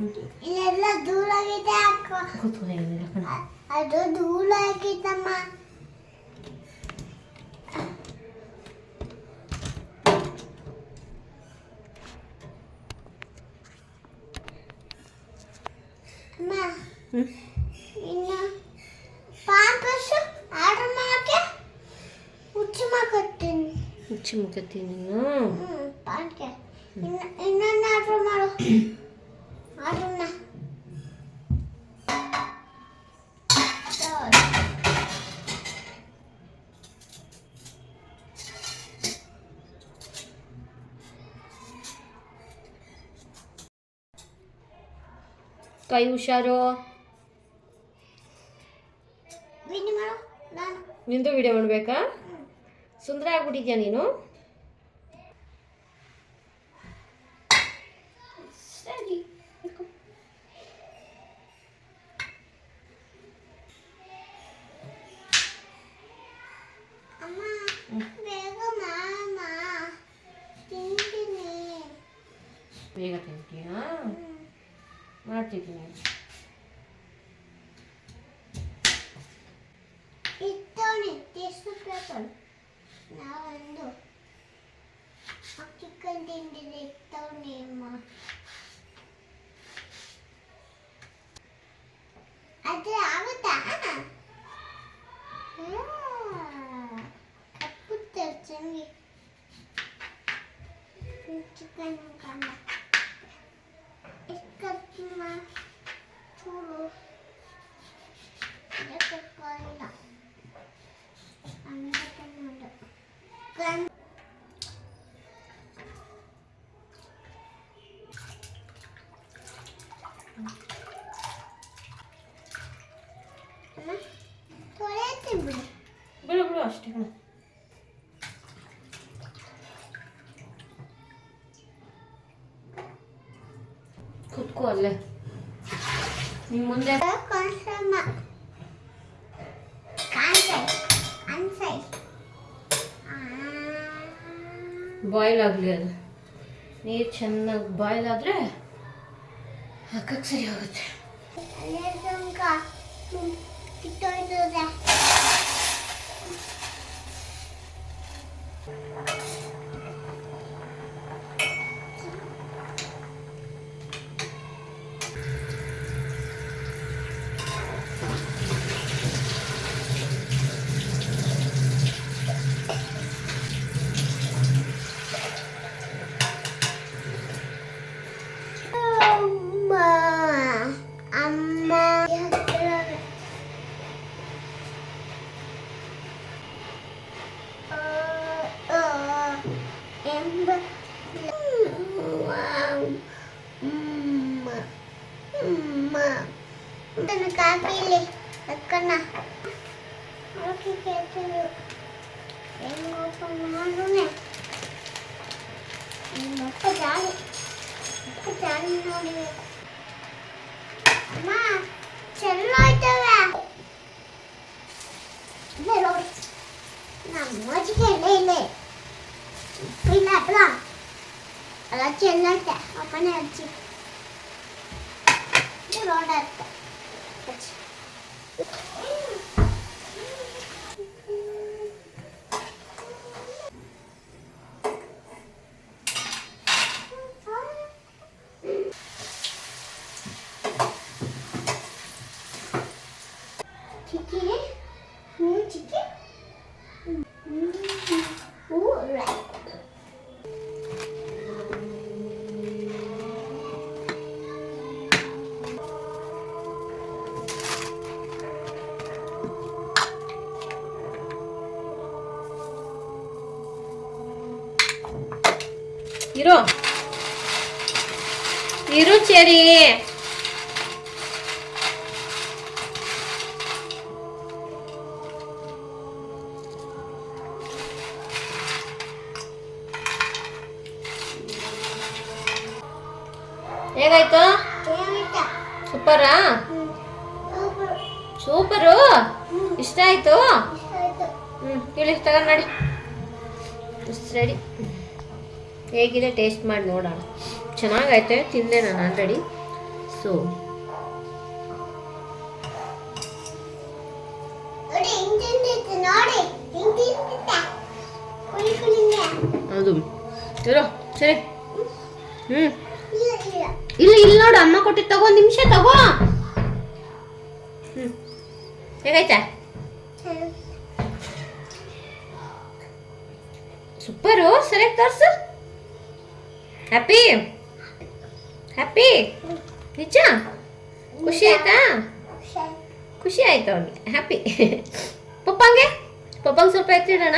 ಇಲ್ಲೆಲ್ಲ ಧೂಳಾಗಿದೆ ಅಕ್ಕ ಕೂತ್ಕೊ ಏನಿಲ್ಲ ಕಣ ಅದು ಧೂಳಾಗಿತ್ತಮ್ಮ ಅಮ್ಮ ಹ್ಞೂ ಇನ್ನು ಪಾಂಪಸ್ ಆರ್ಡರ್ ಮಾಡಕ್ಕೆ ಹುಚ್ಚು ಮಾಡ್ಕೊತೀನಿ ಮುಚ್ಚಿ ಮುಕ್ಕತ್ತೀನಿ ನೀನು ಹ್ಞೂ ಪಾಂಕೆ ಇನ್ನು ಇನ್ನೊಂದು ಆರ್ಡರ್ ಮಾಡು ಕೈ ಹುಷಾರು. ನಿಂದು ವಿಡಿಯೋ ಮಾಡಬೇಕಾ ಸುಂದರ ಆಗ್ಬಿಟ್ಟಿದ್ಯಾ ನೀನು? ಟಿಶ್ಯೂ ಪೇಪರ್ ನಾವೊಂದು ಚಿಕನ್ ತಿಂದಿದೆ ಇತ್ತವಣಿ ಅಮ್ಮ ಅದು ಆಗುತ್ತಾ ಕಪ್ಪು ತರ್ಚಂಗಿ ಚಿಕನ್ ಕಂಡ ಅಷ್ಟೇ. ಕುತ್ಕೋ ಅಲ್ಲೇ. ನಿಮ್ಮ ಮುಂದೆ. ಬಾಯ್ಲ್ ಆಗಲಿ ಅದು. ನೀರು ಚೆನ್ನಾಗಿ ಬಾಯ್ಲ್ ಆದರೆ ಹಾಕಕ್ಕೆ ಸರಿ ಹೋಗುತ್ತೆ. ಕಾಕಿಲಿ ಅಕ್ಕನ ಓಕೆ ಕೇಳ್ತೀನಿ ಹೆಂಗಪ್ಪ ಮಾಡೋನೆ ಅಪ್ಪ ಜಾಲಿ ಅಪ್ಪ ಜಾಲಿ ನೋಡಬೇಕು ಅಮ್ಮ ಚೆಲ್ಲೋಯ್ತವೆ ಇಲ್ಲ ನೋಡಿ ನಮ್ಮ ಅಜ್ಜಿಗೆ ಇಲ್ಲ ಇಲ್ಲ ಇಲ್ಲ ಅಲ್ಲ ಅಲ್ಲ ಚೆಲ್ಲೈತೆ ಅಮ್ಮನೇ ಅಜ್ಜಿ ಇದು ಇರು ಚೆರಿ ಹೇಗಾಯ್ತು ಕೇಳಿತ ಸೂಪರಾ ಹ್ಞೂ ಸೂಪರ್ ಸೂಪರು ಹ್ಞೂ ಇಷ್ಟ ಆಯ್ತು ಇಷ್ಟ ಆಯ್ತು ಹ್ಞೂ ಇಳಿ ತಗೊಂಡು ನೋಡಿ ರೆಡಿ ಹೇಗಿದೆ ಟೇಸ್ಟ್ ಮಾಡಿ ನೋಡೋಣ ಚೆನ್ನಾಗೈತೆ ತಿಂದೆ ನಾನು ಆಲ್ರೆಡಿ ಸೊ ಹೌದು. ಚಲೋ ಸರಿ. ಹ್ಞೂ ಇಲ್ಲ ಇಲ್ಲ. ನೋಡು ಅಮ್ಮ ಕೊಟ್ಟಿದ್ದು ತಗೋ ಒಂದ್ ನಿಮಿಷ ತಗೋ. ಹ್ಞೂ ಹೇಗಾಯ್ತಾ. ಸೂಪರು ಸರಿಯಾಗಿ ತೋರ್ಸು. ಹ್ಯಾಪಿ ಹ್ಯಾಪಿ ನಿಜ ಖುಷಿ ಆಯ್ತಾ. ಖುಷಿ ಆಯ್ತು ಅವನಿಗೆ ಹ್ಯಾಪಿ ಪಪ್ಪಂಗೆ ಪಪ್ಪಂಗೆ ಸ್ವಲ್ಪ ಎತ್ತಿಡೋಣ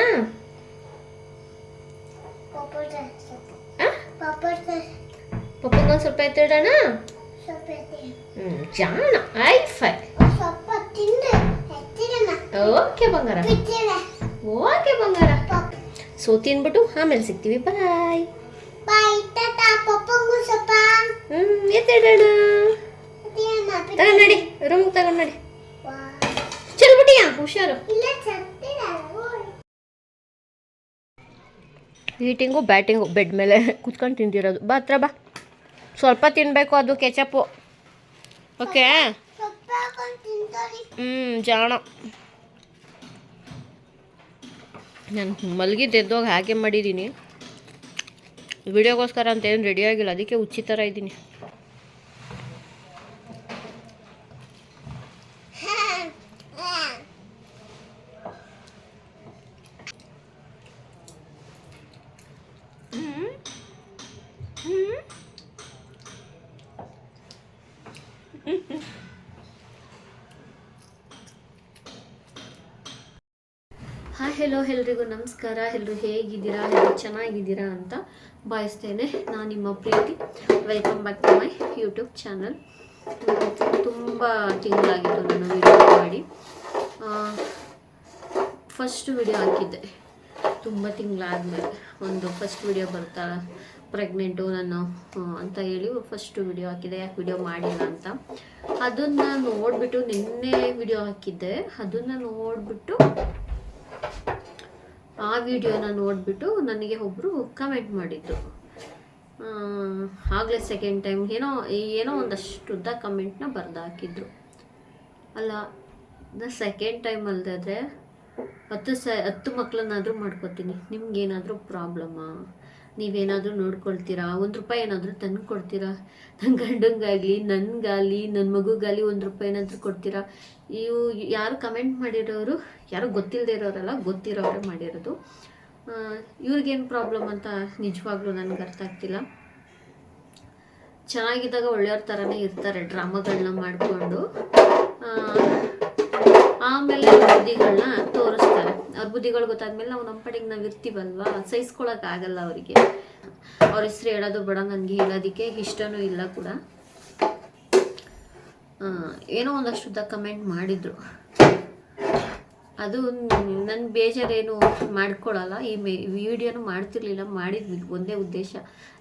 ಪಪ್ಪಂಗೆ ಒಂದು ಸ್ವಲ್ಪ ಎತ್ತಿಡೋಣ. ಹ್ಞೂ ಜಾಣ ಐ ಫೈ ಓಕೆ ಬಂಗಾರ. ಓಕೆ ಬಂಗಾರ ಸೋತಿ ಅಂದ್ಬಿಟ್ಟು ಆಮೇಲೆ ಸಿಗ್ತೀವಿ. ಬಾಯ್ ಬಾಯ್ ಟಾಟಾ ಪಪ್ಪಂಗೂ ಸೊಪ್ಪ ಹ್ಞೂ ಎತ್ತಿಡೋಣ ತಗೋ ತಗೊಂಡ್ ನಡಿ ರೂಮ್ ತಗೋ ನಡಿ. ಚಲ್ಬಿಟ್ಟಿಯಾ ಹುಷಾರು. ಈಟಿಂಗು ಬ್ಯಾಟಿಂಗು ಬೆಡ್ ಮೇಲೆ ಕುತ್ಕೊಂಡು ತಿಂದಿರೋದು. ಬಾ ಹತ್ರ ಬಾ. ಸ್ವಲ್ಪ ತಿನ್ನಬೇಕು ಅದು ಕೆಚಪ್ಪು. ಓಕೆ. ಹ್ಞೂ ಜಾಣ. ನಾನು ಮಲಗಿದ್ದೆದ್ದೋಗಿ ಹಾಗೆ ಮಾಡಿದ್ದೀನಿ ವಿಡಿಯೋಗೋಸ್ಕರ ಅಂತ ಏನು ರೆಡಿ ಆಗಿಲ್ಲ. ಅದಕ್ಕೆ ಹುಚ್ಚಿ ಥರ ಇದ್ದೀನಿ ಹಾ. ಹಾ. ಹಾಯ್ ಹೆಲೋ ಎಲ್ರಿಗೂ ನಮಸ್ಕಾರ. ಎಲ್ಲರೂ ಹೇಗಿದ್ದೀರಾ? ಎಲ್ಲರೂ ಚೆನ್ನಾಗಿದ್ದೀರಾ ಅಂತ ಭಾವಿಸ್ತೇನೆ ನಾನು ನಿಮ್ಮ ಪ್ರೀತಿ. Welcome back to my YouTube channel ತುಂಬ ತಿಂಗಳಾಗಿತ್ತು ನಾನು ವಿಡಿಯೋ ಮಾಡಿ. ಫಸ್ಟ್ ವಿಡಿಯೋ ಹಾಕಿದ್ದೆ. ತುಂಬ ತಿಂಗಳಾದಮೇಲೆ ಒಂದು ಫಸ್ಟ್ ವಿಡಿಯೋ ಬರ್ತಾ ಪ್ರೆಗ್ನೆಂಟು ನಾನು ಅಂತ ಹೇಳಿ ಫಸ್ಟ್ ವಿಡಿಯೋ ಹಾಕಿದ್ದೆ ಯಾಕೆ ವಿಡಿಯೋ ಮಾಡಿಲ್ಲ ಅಂತ. ಅದನ್ನು ನೋಡಿಬಿಟ್ಟು ನಿನ್ನೆ ವಿಡಿಯೋ ಹಾಕಿದ್ದೆ. ಅದನ್ನು ನೋಡಿಬಿಟ್ಟು ಆ ವಿಡಿಯೋನ ನೋಡಿಬಿಟ್ಟು ನನಗೆ ಒಬ್ಬರು ಕಮೆಂಟ್ ಮಾಡಿದ್ರು. ಆಗಲೇ ಸೆಕೆಂಡ್ ಟೈಮ್ ಏನೋ ಏನೋ ಒಂದಷ್ಟು ಉದ್ದ ಕಮೆಂಟ್ನ ಬರ್ದು ಹಾಕಿದ್ರು. ಅಲ್ಲ, ನಾ ಸೆಕೆಂಡ್ ಟೈಮ್ ಅಲ್ದಾದ್ರೆ ಹತ್ತು ಸ, ಹತ್ತು ಮಕ್ಕಳನ್ನಾದರೂ ಮಾಡ್ಕೋತೀನಿ. ನಿಮ್ಗೇನಾದರೂ ಪ್ರಾಬ್ಲಮ್ಮಾ ನೀವೇನಾದರೂ ನೋಡ್ಕೊಳ್ತೀರಾ? ಒಂದು ರೂಪಾಯಿ ಏನಾದರೂ ತಂದು ಕೊಡ್ತೀರಾ? ನನ್ನ ಗಂಡಂಗಾಗಲಿ, ನನಗಾಗಲಿ ನನ್ನ ಮಗುಗಾಗಲಿ ಒಂದು ರೂಪಾಯಿ ಏನಾದರೂ ಕೊಡ್ತೀರಾ? ಇವು ಯಾರು ಕಮೆಂಟ್ ಮಾಡಿರೋರು, ಯಾರು ಗೊತ್ತಿಲ್ಲದೆ ಇರೋರಲ್ಲ, ಗೊತ್ತಿರೋರೇ ಮಾಡಿರೋದು. ಇವ್ರಿಗೇನು ಪ್ರಾಬ್ಲಮ್ ಅಂತ ನಿಜವಾಗ್ಲೂ ನನಗೆ ಅರ್ಥ ಆಗ್ತಿಲ್ಲ. ಚೆನ್ನಾಗಿದ್ದಾಗ ಒಳ್ಳೆಯವ್ರ ಥರನೇ ಇರ್ತಾರೆ ಡ್ರಾಮಾಗಳನ್ನ ಮಾಡಿಕೊಂಡು. ಆಮೇಲೆ ಬುದ್ಧಿಗಳನ್ನ ತೋರಿಸ್ತಾರೆ. ಅವ್ರ ಬುದ್ಧಿಗಳು ಗೊತ್ತಾದ್ಮೇಲೆ ನಾವು ನಮ್ಮ ಪಡೆಗೆ ನಾವು ಇರ್ತೀವಲ್ವಾ? ಸಹಿಸ್ಕೊಳಕ್ ಆಗಲ್ಲ ಅವರಿಗೆ. ಅವ್ರ ಹೆಸರು ಹೇಳೋದು ಬೇಡ, ನನಗೆ ಹೇಳೋದಕ್ಕೆ ಇಷ್ಟನೂ ಇಲ್ಲ ಕೂಡ. ಏನೋ ಒಂದಷ್ಟು ಉದ್ದ ಕಮೆಂಟ್ ಮಾಡಿದ್ರು. ಅದು ನನ್ನ ಬೇಜಾರೇನು ಮಾಡ್ಕೊಳ್ಳಲ್ಲ ಈ ಮೇ ವಿಡಿಯೋನು ಮಾಡ್ತಿರ್ಲಿಲ್ಲ, ಮಾಡಿದ್ವಿ ಒಂದೇ ಉದ್ದೇಶ.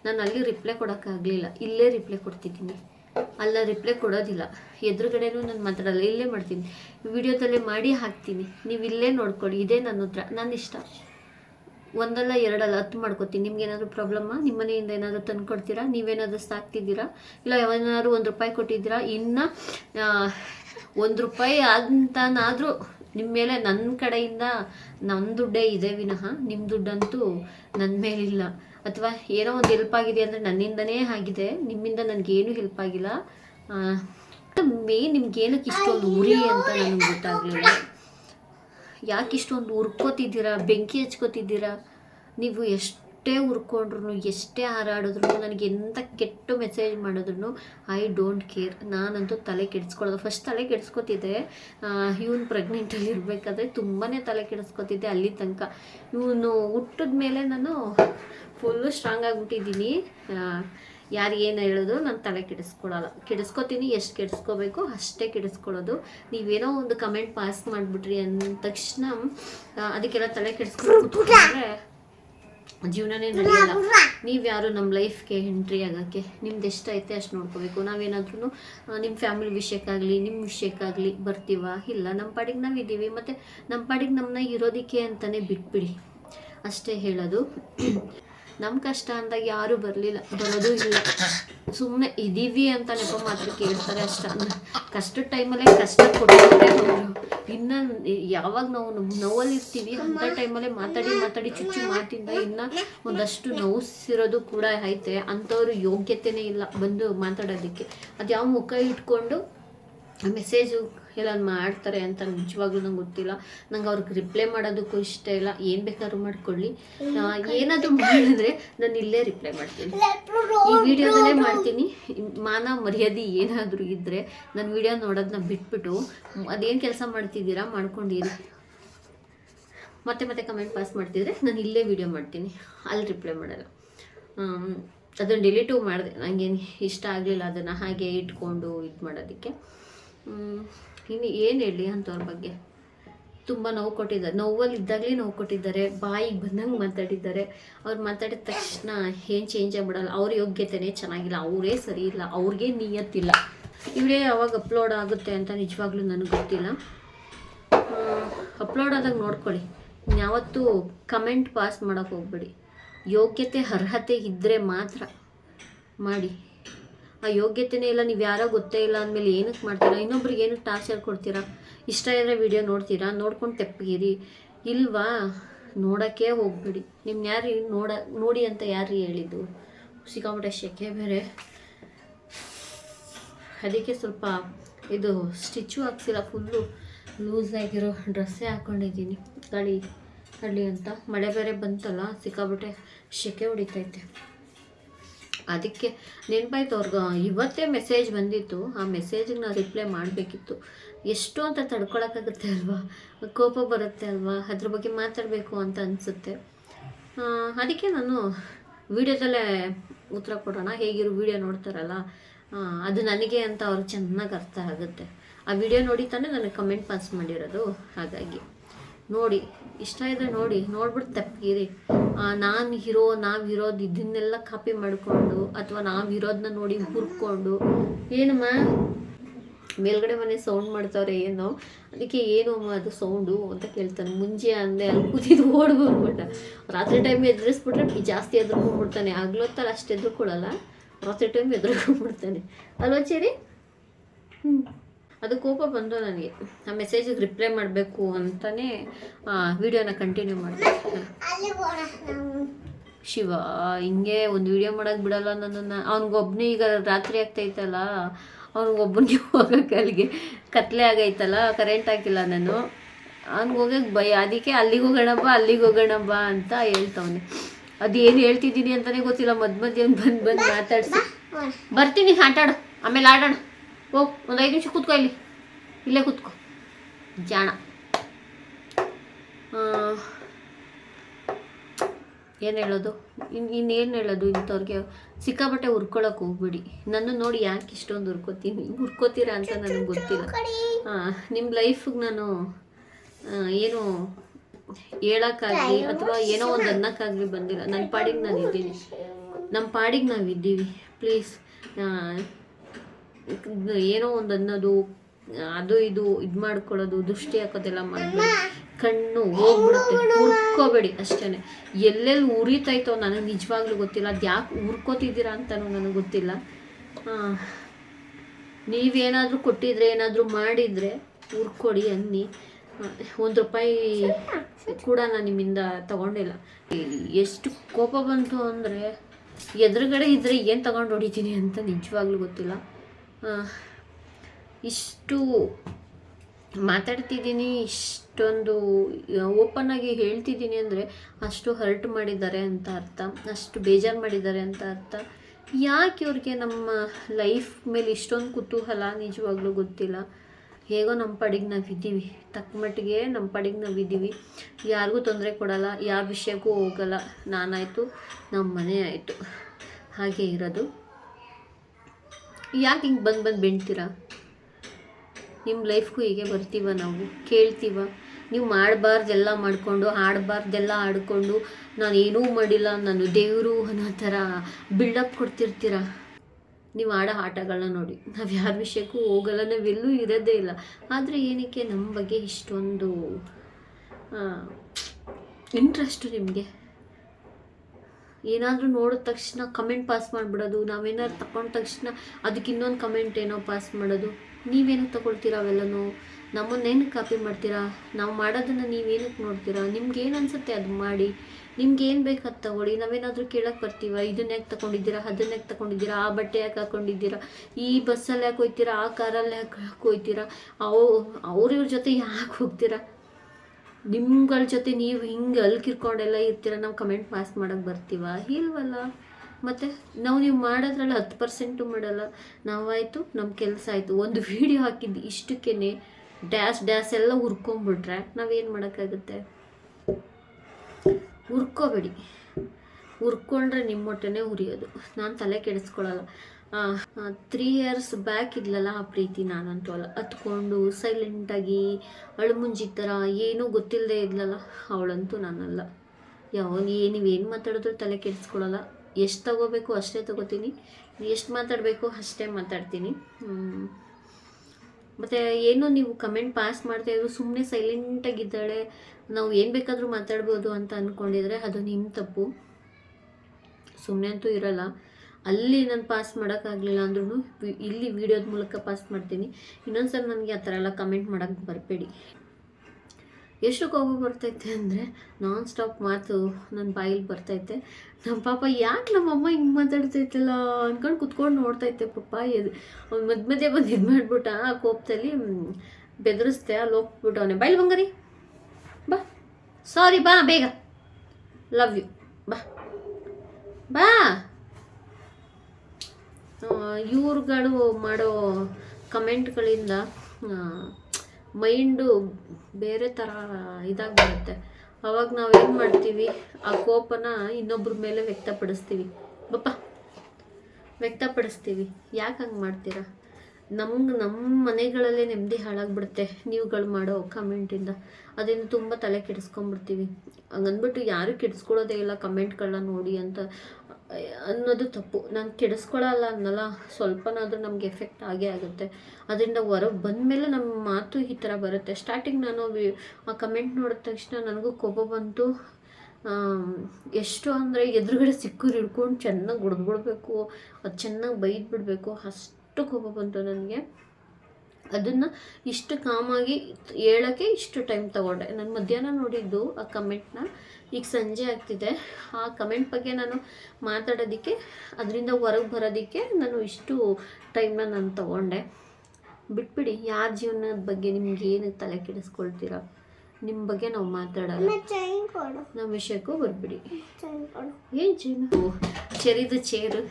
ನಾನು ಅಲ್ಲಿ ರಿಪ್ಲೈ ಕೊಡೋಕ್ಕಾಗಲಿಲ್ಲ. ಇಲ್ಲೇ ರಿಪ್ಲೈ ಕೊಡ್ತಿದ್ದೀನಿ. ಅಲ್ಲ ರಿಪ್ಲೈ ಕೊಡೋದಿಲ್ಲ. ಎದುರುಗಡೆನೂ ನಾನು ಮಾತಾಡಲ್ಲ, ಇಲ್ಲೇ ಮಾಡ್ತೀನಿ. ವಿಡಿಯೋದಲ್ಲೇ ಮಾಡಿ ಹಾಕ್ತೀನಿ. ನೀವು ಇಲ್ಲೇ ನೋಡ್ಕೊಳ್ಳಿ ಇದೇ ನನ್ನ ಹತ್ರ ನನ್ನ ಇಷ್ಟ. ಒಂದಲ್ಲ ಎರಡಲ್ಲ, ಹತ್ತು ಮಾಡ್ಕೊತೀನಿ. ನಿಮ್ಗೆ ಏನಾದರೂ ಪ್ರಾಬ್ಲಮ್ಮಾ ನಿಮ್ಮ ಮನೆಯಿಂದ ಏನಾದರೂ ತಂದು ಕೊಡ್ತೀರಾ? ನೀವೇನಾದರೂ ಸಾಕ್ತಿದ್ದೀರಾ? ಇಲ್ಲ ಯಾವನಾದ್ರು ಒಂದು ರೂಪಾಯಿ ಕೊಟ್ಟಿದ್ದೀರಾ? ಇನ್ನು ಒಂದು ರೂಪಾಯಿ ಅಂತನಾದರೂ ನಿಮ್ಮ ಮೇಲೆ ನನ್ನ ಕಡೆಯಿಂದ ನನ್ನ ದುಡ್ಡೇ ಇದೆ ವಿನಃ. ನಿಮ್ಮ ದುಡ್ಡಂತೂ ನನ್ನ ಮೇಲಿಲ್ಲ. ಅಥವಾ ಏನೋ ಒಂದು ಹೆಲ್ಪ್ ಆಗಿದೆ ಅಂದರೆ ನನ್ನಿಂದನೇ ಆಗಿದೆ ನಿಮ್ಮಿಂದ ನನಗೇನು ಹೆಲ್ಪ್ ಆಗಿಲ್ಲ. ಮೇನ್ ನಿಮ್ಗೆ ಏನಕ್ಕೆ ಇಷ್ಟೊಂದು ಉರಿ ಅಂತ ನನಗೆ ಗೊತ್ತಾಗಲಿಲ್ಲ. ಯಾಕೆ ಇಷ್ಟೊಂದು ಉರ್ಕೋತಿದ್ದೀರಾ ಬೆಂಕಿ ಹಚ್ಕೋತಿದ್ದೀರಾ? ನೀವು ಎಷ್ಟೇ ಉರ್ಕೊಂಡ್ರು ಎಷ್ಟೇ ಹಾರಾಡಿದ್ರು ನನಗೆ ಎಂಥ ಕೆಟ್ಟ ಮೆಸೇಜ್ ಮಾಡಿದ್ರು ಐ ಡೋಂಟ್ ಕೇರ್ ನಾನಂತೂ ತಲೆ ಕೆಡಿಸ್ಕೊಳ್ಳೋದು. ಫಸ್ಟ್ ತಲೆ ಕೆಡಿಸ್ಕೊತಿದ್ದೆ. ಇವನು ಪ್ರೆಗ್ನೆಂಟಲ್ಲಿ ಇರಬೇಕಾದ್ರೆ ತುಂಬಾ ತಲೆ ಕೆಡಿಸ್ಕೊತಿದ್ದೆ ಅಲ್ಲಿ ತನಕ. ಇವನು ಹುಟ್ಟಿದ ಮೇಲೆ ನಾನು ಫುಲ್ಲು ಸ್ಟ್ರಾಂಗ್ ಆಗಿಬಿಟ್ಟಿದ್ದೀನಿ. ಯಾರು ಏನು ಹೇಳೋದು ನಾನು ತಲೆ ಕೆಡಿಸ್ಕೊಳ್ಳಲ್ಲ ಕೆಡಿಸ್ಕೊತೀನಿ ಎಷ್ಟು ಕೆಡಿಸ್ಕೋಬೇಕು ಅಷ್ಟೇ ಕೆಡಿಸ್ಕೊಳ್ಳೋದು ನೀವೇನೋ ಒಂದು ಕಮೆಂಟ್ ಪಾಸ್ ಮಾಡಿಬಿಟ್ರಿ ಅಂದ ತಕ್ಷಣ ಅದಕ್ಕೆಲ್ಲ ತಲೆ ಕೆಡಿಸ್ಕೊಂಡ್ರೆ ಜೀವನನೇ ನಡೆಯಲ್ಲ. ನೀವ್ಯಾರು ನಮ್ಮ ಲೈಫ್ಗೆ ಎಂಟ್ರಿ ಆಗೋಕ್ಕೆ? ನಿಮ್ದು ಎಷ್ಟೈತೆ ಅಷ್ಟು ನೋಡ್ಕೋಬೇಕು. ನಾವೇನಾದ್ರೂ ನಿಮ್ಮ ಫ್ಯಾಮಿಲಿ ವಿಷಯಕ್ಕಾಗಲಿ ನಿಮ್ಮ ವಿಷಯಕ್ಕಾಗಲಿ ಬರ್ತೀವ? ಇಲ್ಲ ನಮ್ಮ ಪಾಡಿಗೆ ನಾವು ಇದ್ದೀವಿ ಮತ್ತು ನಮ್ಮ ಪಾಡಿಗೆ ನಮ್ಮನ್ನ ಇರೋದಕ್ಕೆ ಅಂತಲೇ ಬಿಟ್ಬಿಡಿ. ಅಷ್ಟೇ ಹೇಳೋದು. ನಮ್ಮ ಕಷ್ಟ ಅಂದಾಗ ಯಾರೂ ಬರಲಿಲ್ಲ, ಬರೋದು ಇಲ್ಲ. ಸುಮ್ಮನೆ ಇದೀವಿ ಅಂತ ನೆಪ ಮಾತ್ರ ಕೇಳ್ತಾರೆ ಅಷ್ಟ. ಕಷ್ಟದ ಟೈಮಲ್ಲೇ ಕಷ್ಟ ಕೊಡ್ತಾರೆ ಇನ್ನ ಯಾವಾಗ ನಾವು ನೋವಲ್ಲಿ ಇರ್ತೀವಿ ಅಂಥ ಟೈಮಲ್ಲೇ ಮಾತಾಡಿ ಮಾತಾಡಿ ಚುಚ್ಚು ಮಾತಿಂದ ಇನ್ನ ಒಂದಷ್ಟು ನೋವಿಸಿರೋದು ಕೂಡ ಐತೆ. ಅಂಥವ್ರು ಯೋಗ್ಯತೆನೇ ಇಲ್ಲ ಬಂದು ಮಾತಾಡೋದಕ್ಕೆ. ಅದು ಯಾವ ಮುಖ ಇಟ್ಕೊಂಡು ಮೆಸೇಜು ಎಲ್ಲ ಮಾಡ್ತಾರೆ ಅಂತ ನಿಜವಾಗ್ಲೂ ನಂಗೆ ಗೊತ್ತಿಲ್ಲ. ನಂಗೆ ಅವ್ರಿಗೆ ರಿಪ್ಲೈ ಮಾಡೋದಕ್ಕೂ ಇಷ್ಟ ಇಲ್ಲ. ಏನು ಬೇಕಾದ್ರೂ ಮಾಡ್ಕೊಳ್ಳಿ. ಏನಾದರೂ ಮಾಡಿದ್ರೆ ನಾನು ಇಲ್ಲೇ ರಿಪ್ಲೈ ಮಾಡ್ತೀನಿ. ಈ ವಿಡಿಯೋದಲ್ಲೇ ಮಾಡ್ತೀನಿ. ಮಾನ ಮರ್ಯಾದೆ ಏನಾದರೂ ಇದ್ದರೆ ನನ್ನ ವಿಡಿಯೋ ನೋಡೋದನ್ನ ಬಿಟ್ಬಿಟ್ಟು ಅದೇನು ಕೆಲಸ ಮಾಡ್ತಿದ್ದೀರಾ ಮಾಡ್ಕೊಂಡಿರಿ. ಮತ್ತೆ ಮತ್ತೆ ಕಮೆಂಟ್ ಪಾಸ್ ಮಾಡ್ತಿದ್ರೆ ನಾನು ಇಲ್ಲೇ ವಿಡಿಯೋ ಮಾಡ್ತೀನಿ. ಅಲ್ಲಿ ರಿಪ್ಲೈ ಮಾಡಲ್ಲ. ಅದನ್ನು ಡಿಲೀಟು ಮಾಡಿದೆ. ನನಗೇನು ಇಷ್ಟ ಆಗಲಿಲ್ಲ ಅದನ್ನು ಹಾಗೆ ಇಟ್ಕೊಂಡು ಇದು ಮಾಡೋದಕ್ಕೆ. ಇನ್ನು ಏನು ಹೇಳಿ ಅಂಥವ್ರ ಬಗ್ಗೆ? ತುಂಬ ನೋವು ಕೊಟ್ಟಿದ್ದಾರೆ. ನೋವಲ್ಲಿ ಇದ್ದಾಗಲೇ ನೋವು ಕೊಟ್ಟಿದ್ದಾರೆ. ಬಾಯಿಗೆ ಬಂದಂಗೆ ಮಾತಾಡಿದ್ದಾರೆ. ಅವ್ರು ಮಾತಾಡಿದ ತಕ್ಷಣ ಏನು ಚೇಂಜ್ ಆಗ್ಬಿಡಲ್ಲ. ಅವ್ರ ಯೋಗ್ಯತೆನೇ ಚೆನ್ನಾಗಿಲ್ಲ. ಅವರೇ ಸರಿ ಇಲ್ಲ. ಅವ್ರಿಗೆ ನಿಯತ್ತಿಲ್ಲ ಇವರೇ ಯಾವಾಗ ಅಪ್ಲೋಡ್ ಆಗುತ್ತೆ ಅಂತ ನಿಜವಾಗ್ಲೂ ನನಗೆ ಗೊತ್ತಿಲ್ಲ. ಅಪ್ಲೋಡ್ ಆದಾಗ ನೋಡ್ಕೊಳ್ಳಿ. ಯಾವತ್ತು ಕಮೆಂಟ್ ಪಾಸ್ ಮಾಡೋಕ್ಕೆ ಹೋಗ್ಬೇಡಿ. ಯೋಗ್ಯತೆ, ಅರ್ಹತೆ ಇದ್ದರೆ ಮಾತ್ರ ಮಾಡಿ. ಆ ಯೋಗ್ಯತೆನೇ ಇಲ್ಲ, ನೀವು ಯಾರೋ ಗೊತ್ತೇ ಇಲ್ಲ ಅಂದಮೇಲೆ ಏನಕ್ಕೆ ಮಾಡ್ತೀರಾ? ಇನ್ನೊಬ್ರಿಗೆ ಏನಕ್ಕೆ ಟಾರ್ಚರ್ ಕೊಡ್ತೀರಾ? ಇಷ್ಟ ಇದ್ದರೆ ವಿಡಿಯೋ ನೋಡ್ತೀರಾ? ನೋಡ್ಕೊಂಡು ತೆಪ್ಪಗಿರಿ ಇಲ್ವಾ? ನೋಡೋಕ್ಕೆ ಹೋಗ್ಬಿಡಿ. ನಿಮ್ಮ ಯಾರು ನೋಡ, ನೋಡಿ ಅಂತ ಯಾರು ಹೇಳಿದ್ದು? ಸಿಕ್ಕಾಪಟ್ಟೆ ಶೆಕೆ ಬೇರೆ. ಅದಕ್ಕೆ ಸ್ವಲ್ಪ ಇದು ಸ್ಟಿಚ್ಚು ಹಾಕ್ಸಿಲ್ಲ ಫುಲ್ಲು ಲೂಸ್ ಆಗಿರೋ ಡ್ರೆಸ್ಸೇ ಹಾಕ್ಕೊಂಡಿದ್ದೀನಿ ಕಳಿ ಕಳಿ ಅಂತ. ಮಳೆ ಬೇರೆ ಬಂತಲ್ಲ ಸಿಕ್ಕಾಬಿಟ್ಟೆ ಶೆಕೆ ಹೊಡಿತೈತೆ. ಅದಕ್ಕೆ ನೆನಪಾಯ್ತು ಅವ್ರಿಗೆ ಇವತ್ತೇ ಮೆಸೇಜ್ ಬಂದಿತ್ತು. ಆ ಮೆಸೇಜಿಗೆ ನಾನು ರಿಪ್ಲೈ ಮಾಡಬೇಕಿತ್ತು. ಎಷ್ಟು ಅಂತ ತಡ್ಕೊಳಕ್ಕಾಗುತ್ತೆ ಅಲ್ವಾ? ಕೋಪ ಬರುತ್ತೆ ಅಲ್ವಾ? ಅದ್ರ ಬಗ್ಗೆ ಮಾತಾಡಬೇಕು ಅಂತ ಅನಿಸುತ್ತೆ. ಅದಕ್ಕೆ ನಾನು ವಿಡಿಯೋದಲ್ಲೇ ಉತ್ತರ ಕೊಡೋಣ. ಹೇಗಿರೋ ವಿಡಿಯೋ ನೋಡ್ತಾರಲ್ಲ ಅದು ನನಗೆ ಅಂತ ಅವ್ರಿಗೆ ಚೆನ್ನಾಗಿ ಅರ್ಥ ಆಗುತ್ತೆ. ಆ ವಿಡಿಯೋ ನೋಡಿ ತಾನೇ ನನಗೆ ಕಮೆಂಟ್ ಪಾಸ್ ಮಾಡಿರೋದು. ಹಾಗಾಗಿ ನೋಡಿ. ಇಷ್ಟ ಇದೆ ನೋಡಿ ನೋಡ್ಬಿಟ್ಟು ತಪ್ಪಿರಿ. ನಾನು ಹೀರೋ, ನಾವು ಇರೋದು ಇದನ್ನೆಲ್ಲ ಕಾಪಿ ಮಾಡಿಕೊಂಡು ಅಥವಾ ನಾವು ಇರೋದನ್ನ ನೋಡಿ ಹುರ್ಕೊಂಡು, ಏನಮ್ಮ? ಮೇಲ್ಗಡೆ ಮನೆ ಸೌಂಡ್ ಮಾಡ್ತಾವ್ರೆ ಏನೋ? ಅದಕ್ಕೆ ಏನು ಅಮ್ಮ ಅದು ಸೌಂಡು ಅಂತ ಕೇಳ್ತಾನೆ. ಮುಂಜೆ ಅಂದೆ ಅಲ್ಲಿ ಕೂತಿದ್ದು ಓಡ್ ರಾತ್ರಿ ಟೈಮ್ ಎದುರಿಸ್ಬಿಟ್ರೆ ಜಾಸ್ತಿ ಎದುರ್ಕೊಂಡ್ಬಿಡ್ತಾನೆ. ಆಗ್ಲೊತ್ತಲ್ಲ ಅಷ್ಟು ಎದುರ್ಕೊಳ್ಳಲ್ಲ, ರಾತ್ರಿ ಟೈಮ್ ಎದುರ್ಕೊಂಡ್ಬಿಡ್ತಾನೆ. ಅಲ್ವಾ ಚೇರಿ ಹ್ಞೂ ಅದು ಕೋಪ ಬಂದು ನನಗೆ, ಆ ಮೆಸೇಜಿಗೆ ರಿಪ್ಲೈ ಮಾಡಬೇಕು ಅಂತಲೇ ವಿಡಿಯೋನ ಕಂಟಿನ್ಯೂ ಹೋಗೋಣ ಶಿವ, ಹಿಂಗೆ ಒಂದು ವಿಡಿಯೋ ಮಾಡೋಕ್ಕೆ ಬಿಡಲ್ಲ ನನ್ನನ್ನು. ಅವ್ನಿಗೊಬ್ಬನೇ ಈಗ ರಾತ್ರಿ ಆಗ್ತೈತಲ್ಲ ಅವ್ನಿಗೊಬ್ಬನಿಗೆ ಹೋಗೋಕೆ ಅಲ್ಲಿಗೆ ಕತ್ಲೆ ಆಗೈತಲ್ಲ ಕರೆಂಟ್ ಹಾಕಿಲ್ಲ ನಾನು. ಅವ್ನಿಗೆ ಹೋಗಕ್ಕೆ ಭಯ, ಅದಕ್ಕೆ ಅಲ್ಲಿಗೆ ಹೋಗೋಣ ಬಾ, ಅಲ್ಲಿಗೆ ಹೋಗೋಣ ಅಂತ ಹೇಳ್ತವನೆ. ಅದೇನು ಹೇಳ್ತಿದ್ದೀನಿ ಅಂತಲೇ ಗೊತ್ತಿಲ್ಲ ಮಧ್ಯ ಮಧ್ಯ ಬಂದು ಬಂದು ಮಾತಾಡ್ಸಿ. ಬರ್ತೀನಿ, ಆಟಾಡು, ಆಮೇಲೆ ಆಡೋಣ. ಹೋಗ್, ಒಂದು ಐದು ನಿಮಿಷ ಕೂತ್ಕೋ ಇಲ್ಲಿ. ಇಲ್ಲೇ ಕೂತ್ಕೋ. ಜಾಣ. ಏನು ಹೇಳೋದು? ಇನ್ನು ಇನ್ನೇನು ಹೇಳೋದು ಇಂಥವ್ರಿಗೆ? ಸಿಕ್ಕಾಬಟ್ಟೆ ಹುರ್ಕೊಳಕ್ಕೆ ಹೋಗ್ಬಿಡಿ. ನನ್ನ ನೋಡಿ ಯಾಕೆ ಇಷ್ಟೊಂದು ಉರ್ಕೋತೀನಿ ಉರ್ಕೋತೀರಾ ಅಂತ ನನಗೆ ಗೊತ್ತಿಲ್ಲ. ಹಾಂ ನಿಮ್ಮ ಲೈಫಿಗೆ ನಾನು ಏನು ಹೇಳೋಕ್ಕಾಗಲಿ ಅಥವಾ ಏನೋ ಒಂದು ಅನ್ನಕ್ಕಾಗಲಿ ಬಂದಿಲ್ಲ. ನನ್ನ ಪಾಡಿಗೆ ನಾನು ಇದ್ದೀನಿ. ನಮ್ಮ ಪಾಡಿಗೆ ನಾವು ಇದ್ದೀವಿ. ಪ್ಲೀಸ್. ಏನೋ ಒಂದು ಅನ್ನೋದು, ಅದು ಇದು ಇದು ಮಾಡ್ಕೊಳ್ಳೋದು, ದೃಷ್ಟಿ ಹಾಕೋದೆಲ್ಲ ಮಾಡಬೇಡಿ. ಕಣ್ಣು ಹೋಗ್ಬಿಡುತ್ತೆ. ಹುರ್ಕೋಬೇಡಿ ಅಷ್ಟೇ ಎಲ್ಲೆಲ್ಲಿ ಉರಿತಾಯ್ತೋ ನನಗೆ ನಿಜವಾಗ್ಲೂ ಗೊತ್ತಿಲ್ಲ. ಅದು ಯಾಕೆ ಹುರ್ಕೋತಿದ್ದೀರಾ ಅಂತಲೂ ನನಗೆ ಗೊತ್ತಿಲ್ಲ. ನೀವೇನಾದರೂ ಕೊಟ್ಟಿದ್ರೆ, ಏನಾದರೂ ಮಾಡಿದರೆ ಹುರ್ಕೊಡಿ ಅನ್ನಿ. ಒಂದು ರೂಪಾಯಿ ಕೂಡ ನಾನು ನಿಮ್ಮಿಂದ ತಗೊಂಡಿಲ್ಲ. ಎಷ್ಟು ಕೋಪ ಬಂತು ಅಂದರೆ ಎದುರುಗಡೆ ಇದ್ದರೆ ಏನು ತಗೊಂಡು ಹೊಡಿತೀನಿ ಅಂತ ನಿಜವಾಗ್ಲೂ ಗೊತ್ತಿಲ್ಲ. ಇಷ್ಟು ಮಾತಾಡ್ತಿದ್ದೀನಿ, ಇಷ್ಟೊಂದು ಓಪನ್ ಆಗಿ ಹೇಳ್ತಿದ್ದೀನಿ ಅಂದರೆ ಅಷ್ಟು ಹರ್ಟ್ ಮಾಡಿದ್ದಾರೆ ಅಂತ ಅರ್ಥ, ಅಷ್ಟು ಬೇಜಾರು ಮಾಡಿದ್ದಾರೆ ಅಂತ ಅರ್ಥ. ಯಾಕೆ ಇವ್ರಿಗೆ ನಮ್ಮ ಲೈಫ್ ಮೇಲೆ ಇಷ್ಟೊಂದು ಕುತೂಹಲ ನಿಜವಾಗ್ಲೂ ಗೊತ್ತಿಲ್ಲ? ಹೇಗೋ ನಮ್ಮ ಪಾಡಿಗೆ ನಾವಿದ್ದೀವಿ ತಕ್ಕ ಮಟ್ಟಿಗೆ ನಮ್ಮ ಪಾಡಿಗೆ ನಾವಿದ್ದೀವಿ ಯಾರಿಗೂ ತೊಂದರೆ ಕೊಡಲ್ಲ, ಯಾವ ವಿಷಯಕ್ಕೂ ಹೋಗಲ್ಲ. ನಾನಾಯಿತು ನಮ್ಮ ಮನೆ ಆಯಿತು. ಹಾಗೆ ಇರೋದು. ಯಾಕೆ ಹಿಂಗೆ ಬಂದು ಬಂದು ಬೆಣ್ತೀರಾ? ನಿಮ್ಮ ಲೈಫ್ಗೂ ಹೀಗೆ ಬರ್ತೀವ ನಾವು? ಕೇಳ್ತೀವ? ನೀವು ಮಾಡಬಾರ್ದೆಲ್ಲ ಮಾಡಿಕೊಂಡು ಆಡಬಾರ್ದೆಲ್ಲ ಆಡಿಕೊಂಡು ನಾನು ಏನೂ ಮಾಡಿಲ್ಲ, ನಾನು ದೇವರು ಅನ್ನೋ ಥರ ಬಿಲ್ಡಪ್ ಕೊಡ್ತಿರ್ತೀರ? ನೀವು ಆಡೋ ಆಟಗಳನ್ನ ನೋಡಿ. ನಾವು ಯಾರ ವಿಷಯಕ್ಕೂ ಹೋಗಲ್ಲ ನಾವೆಲ್ಲೂ ಇರೋದೇ ಇಲ್ಲ. ಆದರೆ ಏನಕ್ಕೆ ನಮ್ಮ ಬಗ್ಗೆ ಇಷ್ಟೊಂದು ಇಂಟ್ರೆಸ್ಟು ನಿಮಗೆ? ಏನಾದರೂ ನೋಡಿದ ತಕ್ಷಣ ಕಮೆಂಟ್ ಪಾಸ್ ಮಾಡಿಬಿಡೋದು. ನಾವೇನಾದ್ರು ತಗೊಂಡ ತಕ್ಷಣ ಅದಕ್ಕೆ ಇನ್ನೊಂದು ಕಮೆಂಟ್ ಏನೋ ಪಾಸ್ ಮಾಡೋದು. ನೀವೇನಕ್ಕೆ ತಗೊಳ್ತೀರಾ ಅವೆಲ್ಲನೂ? ನಮ್ಮನ್ನೇನಕ್ಕೆ ಕಾಪಿ ಮಾಡ್ತೀರಾ? ನಾವು ಮಾಡೋದನ್ನು ನೀವೇನಕ್ಕೆ ನೋಡ್ತೀರಾ? ನಿಮ್ಗೆ ಏನು ಅನಿಸುತ್ತೆ ಅದು ಮಾಡಿ? ನಿಮ್ಗೆ ಏನು ಬೇಕು ಅದು ತಗೊಳ್ಳಿ. ನಾವೇನಾದರೂ ಕೇಳಕ್ಕೆ ಬರ್ತೀವ? ಇದನ್ನ ಯಾಕೆ ತಗೊಂಡಿದ್ದೀರಾ ಅದನ್ನ ಯಾಕೆ ತಗೊಂಡಿದ್ದೀರಾ ಆ ಬಟ್ಟೆ ಯಾಕೆ ಹಾಕೊಂಡಿದ್ದೀರಾ? ಈ ಬಸ್ಸಲ್ಲಿ ಯಾಕೆ ಹೋಗ್ತೀರಾ ಆ ಕಾರಲ್ಲಿ ಯಾಕೆ ಹೋಗ್ತೀರಾ ಅವು ಅವ್ರ ಇವ್ರ ಜೊತೆ ಯಾಕೆ ಹೋಗ್ತೀರಾ? ನಿಮ್ಗಳ ಜೊತೆ ನೀವು ಹಿಂಗೆ ಅಲ್ಕಿರ್ಕೊಂಡೆಲ್ಲ ಇರ್ತೀರ, ನಾವು ಕಮೆಂಟ್ ಪಾಸ್ ಮಾಡೋಕ್ಕೆ ಬರ್ತೀವ? ಇಲ್ವಲ್ಲ? ಮತ್ತು ನಾವು ನೀವು ಮಾಡೋದ್ರಲ್ಲಿ ಹತ್ತು ಪರ್ಸೆಂಟು ಮಾಡಲ್ಲ. ನಾವಾಯಿತು ನಮ್ಮ ಕೆಲಸ ಆಯಿತು. ಒಂದು ವೀಡಿಯೋ ಹಾಕಿದ್ದು ಇಷ್ಟಕ್ಕೇ ಡ್ಯಾಶ್ ಡ್ಯಾಸ್ ಎಲ್ಲ ಹುರ್ಕೊಂಬಿಟ್ರೆ ನಾವೇನು ಮಾಡೋಕ್ಕಾಗುತ್ತೆ? ಹುರ್ಕೋಬೇಡಿ. ಹುರ್ಕೊಂಡ್ರೆ ನಿಮ್ಮ ಹೊಟ್ಟೆನೇ ಉರಿಯೋದು ನಾನು ತಲೆ ಕೆಡಿಸ್ಕೊಳ್ಳಲ್ಲ ತ್ರೀ ಇಯರ್ಸ್ ಬ್ಯಾಕ್ ಇದ್ಲಲ್ಲ ಆ ಪ್ರೀತಿ ನಾನಂತೂ ಅಲ್ಲ. ಹತ್ಕೊಂಡು ಸೈಲೆಂಟಾಗಿ ಅಳುಮುಂಜಿ ಥರ ಏನೂ ಗೊತ್ತಿಲ್ಲದೆ ಇದ್ಲಲ್ಲ, ಅವಳಂತೂ ನಾನಲ್ಲ. ಯಾವ ನೀವೇನು ಮಾತಾಡಿದ್ರು ತಲೆ ಕೆಡಿಸ್ಕೊಳ್ಳಲ್ಲ ಎಷ್ಟು ತಗೋಬೇಕು ಅಷ್ಟೇ ತಗೋತೀನಿ. ಎಷ್ಟು ಮಾತಾಡಬೇಕು ಅಷ್ಟೇ ಮಾತಾಡ್ತೀನಿ. ಮತ್ತು ಏನು ನೀವು ಕಮೆಂಟ್ ಪಾಸ್ ಮಾಡ್ತಾ ಇದ್ರು ಸುಮ್ಮನೆ ಸೈಲೆಂಟಾಗಿದ್ದಾಳೆ ನಾವು ಏನು ಬೇಕಾದರೂ ಮಾತಾಡ್ಬೋದು ಅಂತ ಅಂದ್ಕೊಂಡಿದ್ರೆ ಅದು ನಿಮ್ಮ ತಪ್ಪು. ಸುಮ್ಮನೆ ಅಂತೂ ಇರಲ್ಲ. ಅಲ್ಲಿ ನಾನು ಪಾಸ್ ಮಾಡೋಕ್ಕಾಗಲಿಲ್ಲ ಅಂದ್ರೂ ಇಲ್ಲಿ ವಿಡಿಯೋದ ಮೂಲಕ ಪಾಸ್ ಮಾಡ್ತೀನಿ. ಇನ್ನೊಂದ್ಸಲ ನನಗೆ ಆ ಥರ ಎಲ್ಲ ಕಮೆಂಟ್ ಮಾಡೋಕ್ಕೆ ಬರಬೇಡಿ. ಎಷ್ಟು ಕೋಪ ಬರ್ತೈತೆ ಅಂದರೆ ನಾನ್ ಸ್ಟಾಪ್ ಮಾತು ನನ್ನ ಬಾಯಲ್ಲಿ ಬರ್ತೈತೆ. ನಮ್ಮ ಪಾಪ ಯಾಕೆ ನಮ್ಮಮ್ಮ ಹಿಂಗೆ ಮಾತಾಡ್ತೈತಲ್ಲ ಅಂದ್ಕೊಂಡು ಕುತ್ಕೊಂಡು ನೋಡ್ತೈತೆ ಪಾಪ ಎದು, ಅವ್ನು ಮಧ್ಯ ಮಧ್ಯೆ ಬಂದು ಇದು ಮಾಡಿಬಿಟ್ಟ ಆ ಕೋಪದಲ್ಲಿ ಬೆದರಿಸ್ತೆ ಅಲ್ಲಿ ಹೋಗ್ಬಿಟ್ಟವನೆ ಬೈಲ್ ಬಂಗಾರಿ ಬಾ. ಸಾರಿ ಬಾ, ಬೇಗ. ಲವ್ ಯು ಬಾ. ಬಾ. ಇವ್ರುಗಳು ಮಾಡೋ ಕಮೆಂಟ್ಗಳಿಂದ ಮೈಂಡು ಬೇರೆ ಥರ ಇದಾಗಿ ಬರುತ್ತೆ ಅವಾಗ ಏನು ಮಾಡ್ತೀವಿ? ಆ ಕೋಪನ ಇನ್ನೊಬ್ಬರ ಮೇಲೆ ವ್ಯಕ್ತಪಡಿಸ್ತೀವಿ. ಬಪ್ಪ, ವ್ಯಕ್ತಪಡಿಸ್ತೀವಿ. ಯಾಕೆ ಹಂಗೆ ಮಾಡ್ತೀರಾ? ನಮ್ಗೆ ನಮ್ಮ ಮನೆಗಳಲ್ಲೇ ನೆಮ್ಮದಿ ಹಾಳಾಗ್ಬಿಡುತ್ತೆ ನೀವುಗಳು ಮಾಡೋ ಕಮೆಂಟಿಂದ. ಅದರಿಂದ ತುಂಬ ತಲೆ ಕೆಡಿಸ್ಕೊಂಬಿಡ್ತೀವಿ ಹಂಗಂದ್ಬಿಟ್ಟು ಯಾರೂ ಕೆಡಿಸ್ಕೊಳ್ಳೋದೇ ಇಲ್ಲ ಕಮೆಂಟ್ಗಳನ್ನ ನೋಡಿ ಅಂತ. ಅನ್ನೋದು ತಪ್ಪು. ನಾನು ಕೆಡಿಸ್ಕೊಳ್ಳಲ್ಲ ಅನ್ನಲ್ಲ. ಸ್ವಲ್ಪನಾದರೂ ನಮ್ಗೆ ಎಫೆಕ್ಟ್ ಆಗೇ ಆಗುತ್ತೆ. ಅದರಿಂದ ಹೊರಗೆ ಬಂದಮೇಲೆ ನಮ್ಮ ಮಾತು ಈ ಥರ ಬರುತ್ತೆ. ಸ್ಟಾರ್ಟಿಂಗ್ ನಾನು ಆ ಕಮೆಂಟ್ ನೋಡಿದ ತಕ್ಷಣ ನನಗೂ ಕೋಪ ಬಂತು. ಎಷ್ಟು ಅಂದರೆ ಎದುರುಗಡೆ ಸಿಕ್ಕೂರು ಹಿಡ್ಕೊಂಡು ಚೆನ್ನಾಗಿ ಹೊಡೆದ್ಬಿಡ್ಬೇಕು ಅದು ಚೆನ್ನಾಗಿ ಬೈದು ಬಿಡಬೇಕು ಅಷ್ಟು ಕೋಪ ಬಂತು ನನಗೆ. ಅದನ್ನು ಇಷ್ಟು ಕಾಮಾಗಿ ಹೇಳೋಕ್ಕೆ ಇಷ್ಟು ಟೈಮ್ ತಗೊಂಡೆ. ನಾನು ಮಧ್ಯಾಹ್ನ ನೋಡಿದ್ದು ಆ ಕಮೆಂಟ್ನ ಈಗ ಸಂಜೆ ಆಗ್ತಿದೆ. ಆ ಕಮೆಂಟ್ ಬಗ್ಗೆ ನಾನು ಮಾತಾಡೋದಕ್ಕೆ, ಅದರಿಂದ ಹೊರಗೆ ಬರೋದಕ್ಕೆ ನಾನು ಇಷ್ಟು ಟೈಮ್ನ ನಾನು ತಗೊಂಡೆ. ಬಿಟ್ಬಿಡಿ, ಯಾರ ಜೀವನದ ಬಗ್ಗೆ ನಿಮ್ಗೆ ಏನು ತಲೆ ಕೆಡಿಸ್ಕೊಳ್ತೀರಾ? ನಿಮ್ಮ ಬಗ್ಗೆ ನಾವು ಮಾತಾಡಲ್ಲ. ನಮ್ಮ ವಿಷಯಕ್ಕೂ ಬರ್ಬಿಡಿ. ಏನು ಚೇನು ಚೆರಿದು ಚೇರು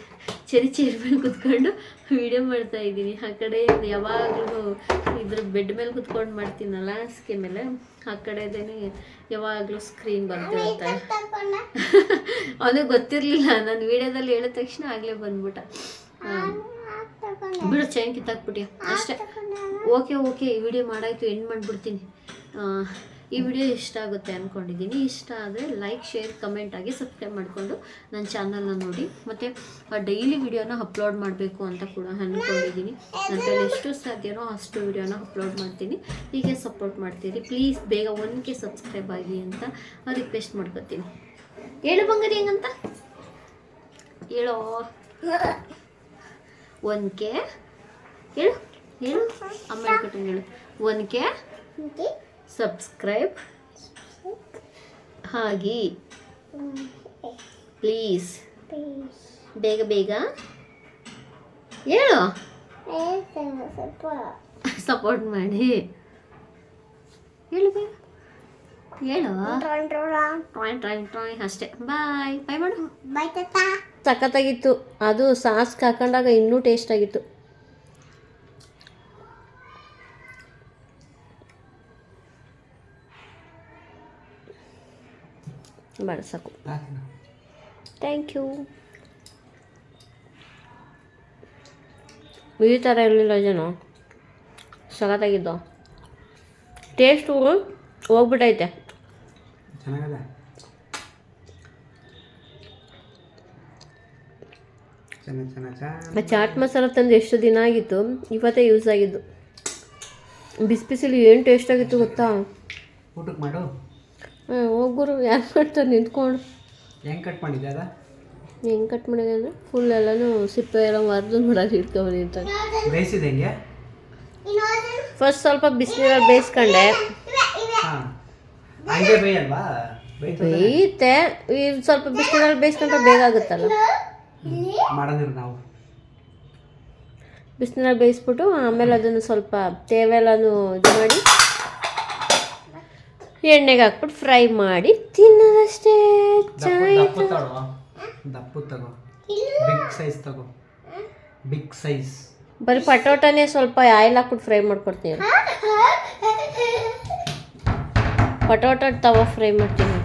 ಚೆರಿ ಚೇರ್ ಮೇಲೆ ಕುತ್ಕೊಂಡು ವಿಡಿಯೋ ಮಾಡ್ತಾ ಇದ್ದೀನಿ. ಆ ಕಡೆ ಯಾವಾಗಲೂ ಇದ್ರ ಬೆಡ್ ಮೇಲೆ ಕುತ್ಕೊಂಡು ಮಾಡ್ತೀನಲ್ಲ ಹಾಸಿಗೆ ಮೇಲೆ? ಆ ಕಡೆದೇನೆ ಯಾವಾಗಲೂ ಸ್ಕ್ರೀನ್ ಬರ್ತಿರುತ್ತೆ ಅವನಿಗೆ ಗೊತ್ತಿರಲಿಲ್ಲ. ನಾನು ವಿಡಿಯೋದಲ್ಲಿ ಹೇಳಿದ ತಕ್ಷಣ ಆಗಲೇ ಬಂದ್ಬಿಟ್ಟ. ಬಿಡು ಚೈನ್ ಕಿತ್ತಾಕ್ಬಿಟ್ಟಿ ಅಷ್ಟೇ. ಓಕೆ ಓಕೆ ಈ ವಿಡಿಯೋ ಮಾಡಾಯ್ತು ಎಂಡ್ ಮಾಡಿಬಿಡ್ತೀನಿ. ಈ ವಿಡಿಯೋ ಇಷ್ಟ ಆಗುತ್ತೆ ಅಂದ್ಕೊಂಡಿದ್ದೀನಿ ಇಷ್ಟ ಆದರೆ ಲೈಕ್ ಶೇರ್ ಕಮೆಂಟ್ ಆಗಿ ಸಬ್ಸ್ಕ್ರೈಬ್ ಮಾಡಿಕೊಂಡು ನನ್ನ ಚಾನಲ್ನ ನೋಡಿ. ಮತ್ತು ಡೈಲಿ ವಿಡಿಯೋನ ಅಪ್ಲೋಡ್ ಮಾಡಬೇಕು ಅಂತ ಕೂಡ ಅಂದ್ಕೊಂಡಿದ್ದೀನಿ ನನ್ನ ಕೈಲಿ ಎಷ್ಟು ಸಾಧ್ಯನೋ ಅಷ್ಟು ವಿಡಿಯೋನ ಅಪ್ಲೋಡ್ ಮಾಡ್ತೀನಿ. ಹೀಗೆ ಸಪೋರ್ಟ್ ಮಾಡ್ತೀರಿ. ಪ್ಲೀಸ್ ಬೇಗ ಒನ್ಗೆ ಸಬ್ಸ್ಕ್ರೈಬ್ ಆಗಿ ಅಂತ ರಿಕ್ವೆಸ್ಟ್ ಮಾಡ್ಕೊತೀನಿ. ಹೇಳು ಬಂಗಾರಿ ಹೆಂಗಂತ? ಹೇಳೋ? ಒನ್ಕೆ ಹೇಳು? ಹೇಳು? ಅಮ್ಮ ಹೇಳ್ಕೊಟ್ಟಂಗೆ ಹೇಳು. ಒನ್ಕೆ ಸಬ್ಸ್ಕ್ರೈಬ್ ಹಾಗೆ. ಪ್ಲೀಸ್ ಬೇಗ ಬೇಗ. ಹೇಳು. ಸಪೋರ್ಟ್ ಮಾಡಿ. ಹೇಳು ಬೇಗ. ಹೇಳು. ಟ್ರಾಯ್ ಟ್ರಾಯ್ ಟ್ರಾಯಿಂಗ್ ಅಷ್ಟೇ. ಬಾಯ್ ಬಾಯ್ ಮಾಡು. ಬಾಯ್ ತಾತ. ಸಖತ್ತಾಗಿತ್ತು. ಅದು ಸಾಸ್ಗೆ ಹಾಕೊಂಡಾಗ ಇನ್ನೂ ಟೇಸ್ಟ್ ಆಗಿತ್ತು. ಬೇಡ ಸಾಕು. ಥ್ಯಾಂಕ್ ಯು ಈ ಥರ ಇರಲಿಲ್ಲ ಜನ. ಸಖತ್ತಾಗಿದ್ದು. ಟೇಸ್ಟು ಹೋಗ್ಬಿಟ್ಟೈತೆ. ಚಾಟ್ ಮಸಾಲ ತಂದು ಎಷ್ಟು ದಿನ ಆಗಿತ್ತು? ಇವತ್ತೇ ಯೂಸ್ ಆಗಿದ್ದು. ಬಿಸಿ ಬಿಸಿಲಿ ಏನು ಟೇಸ್ಟ್ ಆಗಿತ್ತು ಗೊತ್ತಾ? ಊಟಕ್ಕೆ ಮಾಡು. ಹ್ಞೂ ಹೋಗ್ಗುರು ಯಾರು ಮಾಡ್ತಾರೆ ನಿಂತ್ಕೊಂಡು. ಹೆಂಗೆ ಕಟ್ ಮಾಡಿದ್ದೆ ಅದ? ಹೆಂಗೆ ಕಟ್ ಮಾಡಿದೆ ಅಂದರೆ ಫುಲ್ ಎಲ್ಲನೂ ಸಿಪ್ಪೆ ಎಲ್ಲ ಮರ್ದು ನೋಡೋದು ಇಟ್ಕೊಂಡು ಅಂತ ಬೇಯಿಸಿದೆ ಹೆಂಗೆ? ಫಸ್ಟ್ ಸ್ವಲ್ಪ ಬಿಸಿನೀರಲ್ಲಿ ಬೇಯಿಸ್ಕೊಂಡೆ. ಹಂಗೆ ಬೇಯಲ್ವಾ? ಬೇಯುತ್ತೆ ಈ ಸ್ವಲ್ಪ ಬಿಸಿನೀರಲ್ಲಿ ಬೇಯಿಸ್ಕೊಂಡ್ರೆ ಬೇಗ ಆಗುತ್ತಲ್ಲ. ಮಾಡೋದಿರು ನಾವು. ಬಿಸಿನೀರಲ್ಲಿ ಬೇಯಿಸ್ಬಿಟ್ಟು ಆಮೇಲೆ ಅದನ್ನು ಸ್ವಲ್ಪ ತೇವೆಲ್ಲನೂ ಇದು ಮಾಡಿ ಎಣ್ಣೆಗೆ ಹಾಕ್ಬಿಟ್ಟು ಫ್ರೈ ಮಾಡಿ ತಿನ್ನೋದಷ್ಟೇ. ಚೆನ್ನಾಗಿತ್ತು. ತಗೋ. ದಪ್ಪು ತಗೋ. ಬಿಗ್ ಸೈಜ್ ತಗೋ. Big size. ಬರೀ ಪಟೋಟನೇ ಸ್ವಲ್ಪ ಆಯಿಲ್ ಹಾಕ್ಬಿಟ್ಟು ಫ್ರೈ ಮಾಡ್ಕೊಡ್ತೀನಿ. ಪಟೋಟ ತವ ಫ್ರೈ ಮಾಡ್ತೀನಿ.